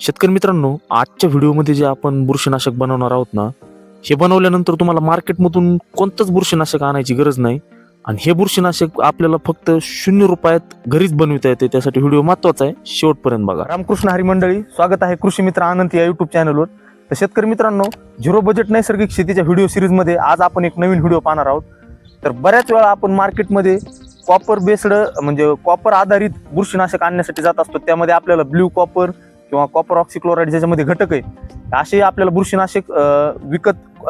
शेतकरी मित्रांनो आजच्या व्हिडिओमध्ये जे आपण बुरशीनाशक बनवणार आहोत ना हे बनवल्यानंतर तुम्हाला मार्केटमधून कोणतंच बुरशीनाशक आणायची गरज नाही. आणि हे बुरशीनाशक आपल्याला फक्त शून्य रुपयात घरीच बनविता येते त्यासाठी व्हिडिओ महत्त्वाचा आहे शेवटपर्यंत बघा. रामकृष्ण हरी मंडळी स्वागत आहे कृषी मित्र आनंद या युट्यूब चॅनलवर तर शेतकरी मित्रांनो झिरो बजेट नैसर्गिक शेतीच्या व्हिडिओ सिरीजमध्ये आज आपण एक नवीन व्हिडिओ पाहणार आहोत. तर बऱ्याच वेळा आपण मार्केटमध्ये कॉपर बेस्ड म्हणजे कॉपर आधारित बुरशीनाशक आणण्यासाठी जात असतो. त्यामध्ये आपल्याला ब्ल्यू कॉपर किंवा कॉपर ऑक्सिक्लोराईड ज्याच्यामध्ये घटक आहे असे आपल्याला बुरशीनाशक विकत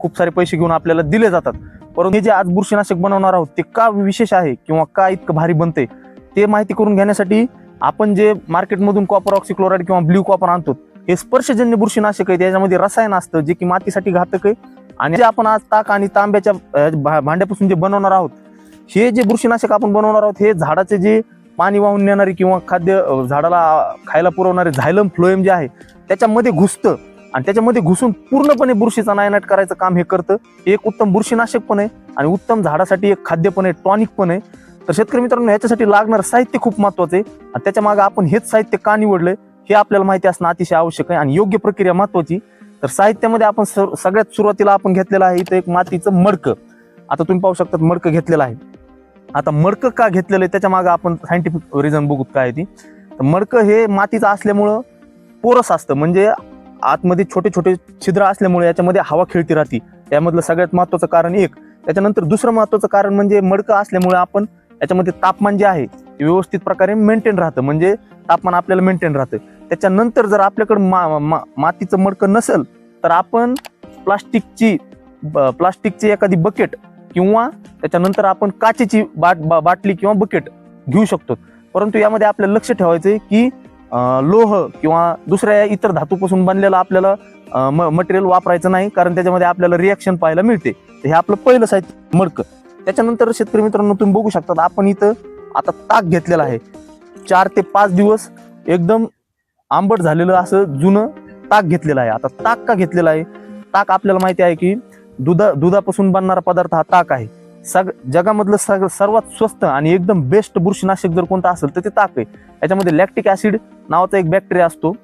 खूप सारे पैसे घेऊन आपल्याला दिले जातात. परंतु हे जे आज बुरशीनाशक बनवणार आहोत ते का विशेष आहे किंवा का इतकं भारी बनते ते माहिती करून घेण्यासाठी आपण जे मार्केटमधून कॉपर ऑक्सिक्लोराईड किंवा ब्ल्यू कॉपर आणतो हे स्पर्शजन्य बुरशीनाशक आहे. त्याच्यामध्ये रसायन असतं जे की मातीसाठी घातक आहे. आणि जे आपण आज ताक आणि तांब्याच्या भांड्यापासून जे बनवणार आहोत हे जे बुरशीनाशक आपण बनवणार आहोत हे झाडाचे जे पाणी वाहून नेणारी किंवा खाद्य झाडाला खायला पुरवणारे झायलम फ्लोएम जे आहे त्याच्यामध्ये घुसतं. आणि त्याच्यामध्ये घुसून पूर्णपणे बुरशीचा नायनाट करायचं काम हे करतं. हे एक उत्तम बुरशीनाशक पण आहे आणि उत्तम झाडासाठी एक खाद्य पण आहे टॉनिक पण आहे. तर शेतकरी मित्रांनो ह्याच्यासाठी लागणारं साहित्य खूप महत्वाचं आहे. आणि त्याच्यामागे आपण हेच साहित्य का निवडलंय हे आपल्याला माहिती असणं अतिशय आवश्यक आहे आणि योग्य प्रक्रिया महत्वाची तर साहित्यामध्ये आपण सगळ्यात सुरुवातीला आपण घेतलेलं आहे इथं एक मातीचं मडकं. आता तुम्ही पाहू शकता मडकं घेतलेलं आहे. आता मडकं का घेतलेलं आहे? त्याच्यामागे आपण सायंटिफिक रिझन बघूत काय ती. तर मडकं हे मातीचं असल्यामुळं पोरस असतं. म्हणजे आतमध्ये छोटे छोटे छिद्र असल्यामुळे याच्यामध्ये हवा खेळती राहते. त्यामधलं सगळ्यात महत्वाचं कारण एक. त्याच्यानंतर दुसरं महत्वाचं कारण म्हणजे मडकं असल्यामुळे आपण याच्यामध्ये तापमान जे आहे ते व्यवस्थित प्रकारे मेंटेन राहतं. म्हणजे तापमान आपल्याला मेंटेन राहतं. त्याच्यानंतर जर आपल्याकडं मा, मा, मातीचं मडकं नसेल तर आपण प्लास्टिकची ब- प्लास्टिकची एखादी बकेट किंवा त्याच्यानंतर आपण काचेची बाट बा- बाटली किंवा बकेट घेऊ शकतो. परंतु यामध्ये आपल्याला लक्ष ठेवायचं आहे की लोह किंवा दुसऱ्या इतर धातूपासून बनलेलं आपल्याला मटेरियल वापरायचं नाही कारण त्याच्यामध्ये आपल्याला रिॲक्शन पाहायला मिळते. हे आपलं पहिलं साहित्य मडकं. त्याच्यानंतर शेतकरी मित्रांनो तुम्ही बघू शकता आपण इथं आता ताक घेतलेला आहे. चार ते पाच दिवस एकदम आंबट झालेलं असं जुनं ताक घेतलेलं आहे. आता ताक का घेतलेलं आहे? ताक आपल्याला माहिती आहे की दुधा दुधापासून बनणारा पदार्थ हा ताक आहे. सग जगामधलं सग सर्वात स्वस्त आणि एकदम बेस्ट बुरशीनाशक जर कोणतं असेल तर ते ताक आहे. याच्यामध्ये लॅक्टिक ऍसिड नावाचा एक बॅक्टेरिया असतो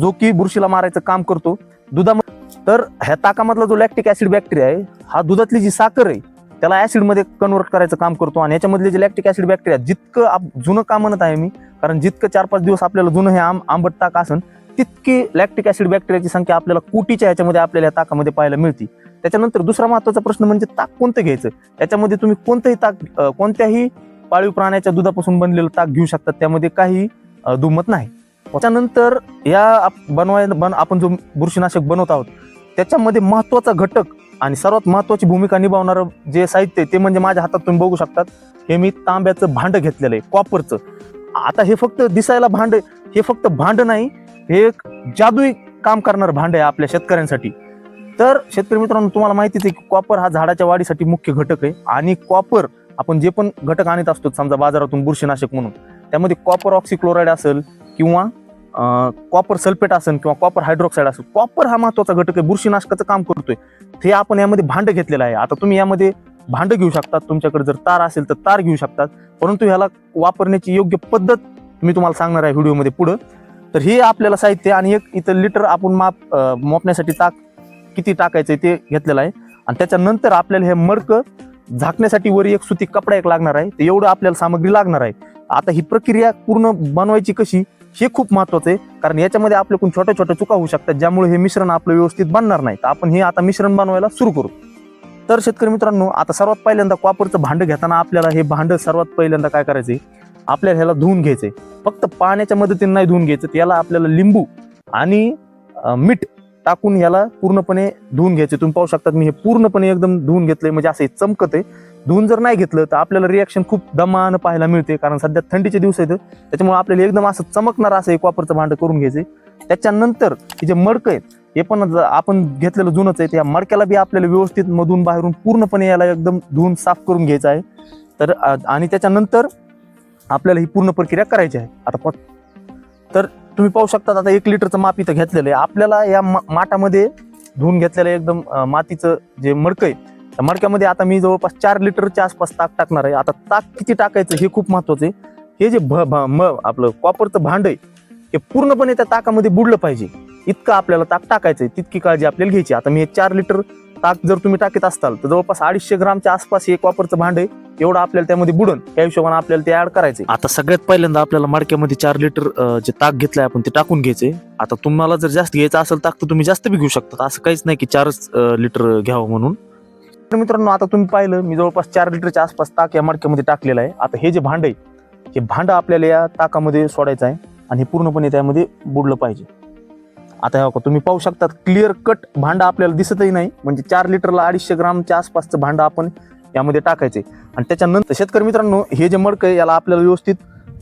जो की बुरशीला मारायचं काम करतो. दुधामध्ये तर ह्या ताकामधला जो लॅक्टिक ऍसिड बॅक्टेरिया आहे हा दुधातली जी साखर आहे त्याला ॲसिडमध्ये कन्वर्ट करायचं काम करतो. आणि याच्यामधले जे लॅक्टिक ऍसिड बॅक्टेरिया जितकं आप- जुनं का म्हणत आहे मी कारण जितकं चार पाच दिवस आपल्याला जुनं हे आंब आंबट ताक असन तितकी लॅक्टिक ऍसिड बॅक्टेरियाची संख्या आपल्याला कोटीच्या ह्याच्यामध्ये आपल्याला या ताकामध्ये पाहायला मिळते. त्याच्यानंतर दुसरा महत्त्वाचा प्रश्न म्हणजे ताक कोणतं घ्यायचं? त्याच्यामध्ये तुम्ही कोणतंही ताक कोणत्याही पाळीव प्राण्याच्या दुधापासून बनलेलं ताक घेऊ शकतात. त्यामध्ये काही दुमत नाही. त्याच्यानंतर या आप- बनवाय बन आपण जो बुरशीनाशक बनवत आहोत त्याच्यामध्ये महत्त्वाचा घटक आणि सर्वात महत्वाची भूमिका निभावणारं जे साहित्य आहे ते म्हणजे माझ्या हातात तुम्ही बघू शकतात. हे मी तांब्याचं भांड घेतलेलं आहे कॉपरचं. आता हे फक्त दिसायला भांड हे फक्त भांड नाही हे एक जादुई काम करणारं भांड आहे आपल्या शेतकऱ्यांसाठी. तर शेतकरी मित्रांनो तुम्हाला माहितीच आहे की कॉपर हा झाडाच्या वाढीसाठी मुख्य घटक आहे. आणि कॉपर आपण जे पण घटक आणत असतो समजा बाजारातून बुरशीनाशक म्हणून त्यामध्ये कॉपर ऑक्सिक्लोराईड असेल किंवा कॉपर सल्फेट असेल किंवा कॉपर हायड्रोक्साईड असेल कॉपर हा महत्त्वाचा घटक आहे. बुरशीनाशकाचं काम करतोय. ते आपण यामध्ये भांड घेतलेलं आहे. आता तुम्ही यामध्ये भांड घेऊ शकतात. तुमच्याकडे जर तार असेल तर तार घेऊ शकतात. परंतु ह्याला वापरण्याची योग्य पद्धत मी तुम्हाला सांगणार आहे व्हिडिओमध्ये पुढं. तर हे आपल्याला साहित्य आणि एक इथं लिटर आपण माप मोपण्यासाठी ताक किती टाकायचं ते घेतलेलं आहे. आणि त्याच्यानंतर आपल्याला हे मडकं झाकण्यासाठी वर एक सुती कपडा एक लागणार आहे. ते एवढं आपल्याला सामग्री लागणार आहे. आता ही प्रक्रिया पूर्ण बनवायची कशी हे खूप महत्वाचं आहे. कारण याच्यामध्ये आपल्याकडून छोट्या छोट्या चुका होऊ शकतात ज्यामुळे हे मिश्रण आपलं व्यवस्थित बनणार नाही. तर आपण हे आता मिश्रण बनवायला सुरू करू. तर शेतकरी मित्रांनो आता सर्वात पहिल्यांदा कॉपरचं भांड घेताना आपल्याला हे भांडं सर्वात पहिल्यांदा काय करायचंय? आपल्याला ह्याला धुवून घ्यायचंय. फक्त पाण्याच्या मदतीने नाही धुवून घ्यायचं याला आपल्याला लिंबू आणि मीठ टाकून याला पूर्णपणे धुवून घ्यायचे. तुम्ही पाहू शकतात मी हे पूर्णपणे एकदम धुवून घेतलंय. म्हणजे असं हे चमकत आहे धुवून जर नाही घेतलं तर आपल्याला रिॲक्शन खूप दमानं पाहायला मिळते कारण सध्या थंडीचे दिवस आहेत. त्याच्यामुळे आपल्याला एकदम असं चमकणार असं एक वापरचं भांडं करून घ्यायचे त्याच्यानंतर हे जे मडकं आहेत हे पण आपण घेतलेलं जुनंच आहे. त्या मडक्याला बी आपल्याला व्यवस्थित मधून बाहेरून पूर्णपणे याला एकदम धुवून साफ करून घ्यायचं आहे. तर आणि त्याच्यानंतर आपल्याला ही पूर्ण प्रक्रिया करायची आहे. आता प- तर तुम्ही पाहू शकता आता एक लिटरचं माप इथं घेतलेलं आहे. आपल्याला या मा- माठामध्ये धुवून घेतलेलं एकदम मातीचं जे मडकं आहे त्या मडक्यामध्ये आता मी जवळपास चार लिटरच्या आसपास ताक टाकणार आहे. आता ताक किती टाकायचं हे खूप महत्वाचं आहे. हे जे भ भ- म आपलं कॉपरचं भांड आहे हे पूर्णपणे त्या ताकामध्ये बुडलं पाहिजे. इतकं आपल्याला ताक टाकायचंय तितकी काळजी आपल्याला घ्यायची. आता मी हे चार लिटर ताक जर तुम्ही टाकीत असताल तर जवळपास अडीचशे ग्रामच्या आसपास हे एक वापरचं भांड आहे एवढं आपल्याला त्यामध्ये बुडून त्या हिशोबाने आपल्याला ते ऍड करायचे आता सगळ्यात पहिल्यांदा आपल्याला मडक्यामध्ये चार लिटर जे ताक घेतलंय आपण ते टाकून घ्यायचे आता तुम्हाला जर जास्त घ्यायचं असेल ताक तर तुम्ही जास्त बी घेऊ शकता असं काहीच नाही की चारच लिटर घ्यावं म्हणून. तर मित्रांनो आता तुम्ही पाहिलं मी जवळपास चार लिटरच्या आसपास ताक या मडक्यामध्ये टाकलेलं आहे. आता हे जे भांड आहे हे भांड आपल्याला या ताकामध्ये सोडायचं आहे आणि हे पूर्णपणे त्यामध्ये बुडलं पाहिजे. आता हे तुम्ही पाहू शकतात क्लिअर कट भांडं आपल्याला दिसतही नाही. म्हणजे चार लिटरला अडीचशे ग्रामच्या आसपासचं भांडं आपण यामध्ये टाकायचे. आणि त्याच्यानंतर शेतकरी मित्रांनो हे जे मडकं आहे याला आपल्याला व्यवस्थित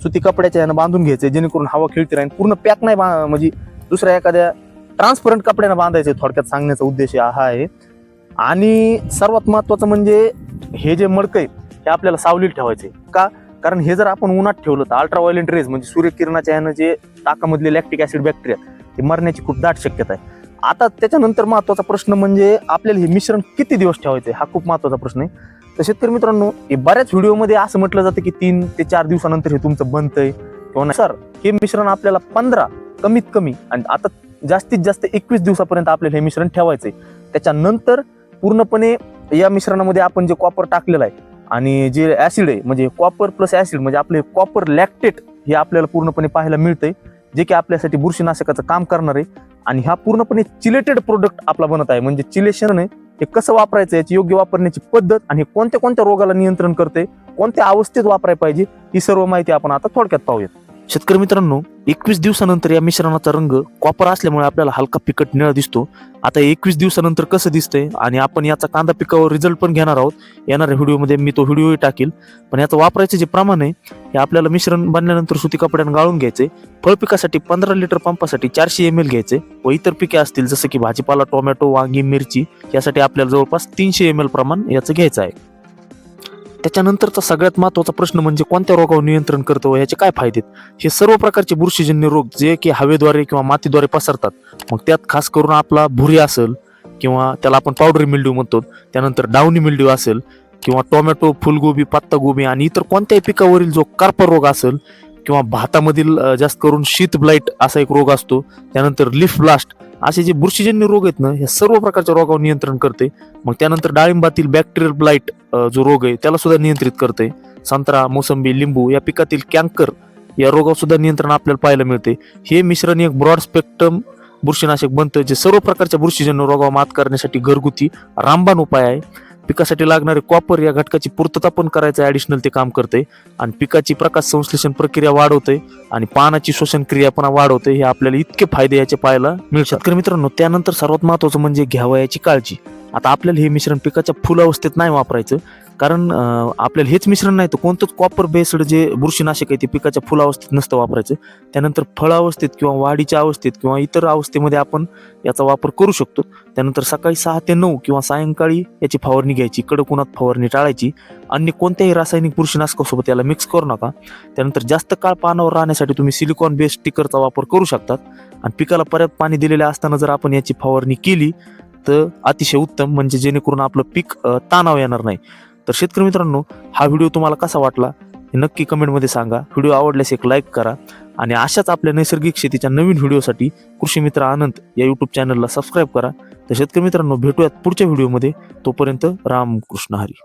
सुती कपड्याच्या यानं बांधून घ्यायचं जेणेकरून हवा खेळती राहील पूर्ण पॅक नाही बा- म्हणजे दुसऱ्या एखाद्या ट्रान्सपरंट कपड्यानं बांधायचे थोडक्यात सांगण्याचा उद्देश हा आहे. आणि सर्वात महत्वाचं म्हणजे हे जे मडकं आहे हे आपल्याला सावलीत ठेवायचे. का? कारण हे जर आपण उन्हात ठेवलं तर अल्ट्राव्हायलेंट रेज म्हणजे सूर्यकिरणाच्या यानं जे ताकामधले लॅक्टिक ऍसिड बॅक्टेरिया ते मरण्याची खूप दाट शक्यता आहे. आता त्याच्यानंतर महत्त्वाचा प्रश्न म्हणजे आपल्याला हे मिश्रण किती दिवस ठेवायचं हा खूप महत्त्वाचा प्रश्न आहे. तर शेतकरी मित्रांनो हे बऱ्याच व्हिडिओमध्ये असं म्हटलं जातं की तीन ते चार दिवसानंतर हे तुमचं बनतंय किंवा नाही. सर हे मिश्रण आपल्याला पंधरा कमीत कमी आणि आता जास्तीत जास्त एकवीस दिवसापर्यंत आपल्याला हे मिश्रण ठेवायचं आहे त्याच्यानंतर पूर्णपणे या मिश्रणामध्ये आपण जे कॉपर टाकलेलं आहे आणि जे ॲसिड आहे म्हणजे कॉपर प्लस ॲसिड म्हणजे आपले कॉपर लॅक्टेट हे आपल्याला पूर्णपणे पाहायला मिळतंय. जे की आपल्यासाठी बुरशीनाशकाचं काम करणार आहे. आणि हा पूर्णपणे चिलेटेड प्रोडक्ट आपला बनत आहे. म्हणजे चिलेशन आहे हे कसं वापरायचं याची योग्य वापरण्याची पद्धत आणि कोणत्या कोणत्या रोगाला नियंत्रण करते कोणत्या अवस्थेत वापरायला पाहिजे ही सर्व माहिती आपण आता थोडक्यात पाहूयात. शेतकरी मित्रांनो एकवीस दिवसानंतर या मिश्रणाचा रंग कॉपर असल्यामुळे आपल्याला हलका पिकट निळा दिसतो. आता एकवीस दिवसानंतर कसं दिसतंय आणि आपण याचा कांदा पिकावर रिझल्ट पण घेणार आहोत येणाऱ्या व्हिडिओमध्ये मी तो व्हिडिओही टाकेल. पण याचं वापरायचं जे प्रमाण आहे हे आपल्याला मिश्रण बनल्यानंतर सुती कपड्यानं गाळून घ्यायचे फळ पिकासाठी पंधरा लिटर पंपासाठी चारशे एम एल घ्यायचे व इतर पिके असतील जसं की भाजीपाला टोमॅटो वांगी मिरची यासाठी आपल्याला जवळपास तीनशे एम एल प्रमाण याचं घ्यायचं आहे. त्याच्यानंतरचा सगळ्यात महत्त्वाचा प्रश्न म्हणजे कोणत्या रोगावर नियंत्रण करतो व याचे काय फायदे आहेत? हे सर्व प्रकारचे बुरशीजन्य रोग जे की हवेद्वारे किंवा मातीद्वारे पसरतात. मग त्यात खास करून आपला भुरी असेल किंवा त्याला आपण पावडरी मिल्ड्यू म्हणतो. त्यानंतर डावणी मिल्ड्यू असेल किंवा टोमॅटो फुलगोबी पत्तागोबी आणि इतर कोणत्याही पिकावरील जो कार्पर रोग असेल किंवा भातामधील जास्त करून शीत ब्लाईट असा एक रोग असतो. त्यानंतर लिफ ब्लास्ट असे जे बुरशीजन्य रोग आहेत ना हे सर्व प्रकारच्या रोगावर नियंत्रण करते. मग त्यानंतर डाळिंबातील बॅक्टेरियल ब्लाईट जो रोग आहे त्याला सुद्धा नियंत्रित करते. संत्रा मोसंबी लिंबू या पिकातील कॅन्कर या रोगावर सुद्धा नियंत्रण आपल्याला पाहायला मिळते. हे मिश्रण एक ब्रॉड स्पेक्ट्रम बुरशीनाशक बनतं जे सर्व प्रकारच्या बुरशीजन्य रोगावर मात करण्यासाठी घरगुती रामबाण उपाय आहे. पिकासाठी लागणारे कॉपर या घटकाची पूर्तता पण करायचं ॲडिशनल ते काम करते आणि पिकाची प्रकाश संश्लेषण प्रक्रिया वाढवते आणि पानाची शोषण क्रिया पण वाढवते हे आपल्याला इतके फायदे याचे पाहायला मिळतात. शेतकरी मित्रांनो त्यानंतर सर्वात महत्वाचं म्हणजे घ्यावयाची काळजी. आता आपल्याला हे मिश्रण पिकाच्या फुल अवस्थेत नाही वापरायचं कारण आपल्याला हेच मिश्रण नाही तर कोणतंच कॉपर बेस्ड जे बुरशीनाशक आहे ते पिकाच्या फुल अवस्थेत नसतं वापरायचं. त्यानंतर फळ अवस्थेत किंवा वाढीच्या अवस्थेत किंवा इतर अवस्थेमध्ये आपण याचा वापर करू शकतो. त्यानंतर सकाळी सहा ते नऊ किंवा सायंकाळी याची फवारणी घ्यायची कडक उन्हात फवारणी टाळायची. अन्य कोणत्याही रासायनिक बुरशीनाशकासोबत याला मिक्स करू नका. त्यानंतर जास्त काळ पानावर राहण्यासाठी तुम्ही सिलिकॉन बेस्ड स्टिकरचा वापर करू शकतात. आणि पिकाला परत पाणी दिलेले असताना जर आपण याची फवारणी केली तर अतिशय उत्तम म्हणजे जेणेकरून आपलं पीक तणाव येणार नाही. तर शेतकरी मित्रांनो हा व्हिडिओ तुम्हाला कसा वाटला हे नक्की कमेंटमध्ये सांगा. व्हिडिओ आवडल्यास एक लाईक करा आणि अशाच आपल्या नैसर्गिक शेतीच्या नवीन व्हिडिओसाठी कृषी मित्र आनंद या यूट्यूब चॅनलला सबस्क्राईब करा. तर शेतकरी मित्रांनो भेटूयात पुढच्या व्हिडिओमध्ये. तोपर्यंत रामकृष्ण हरी.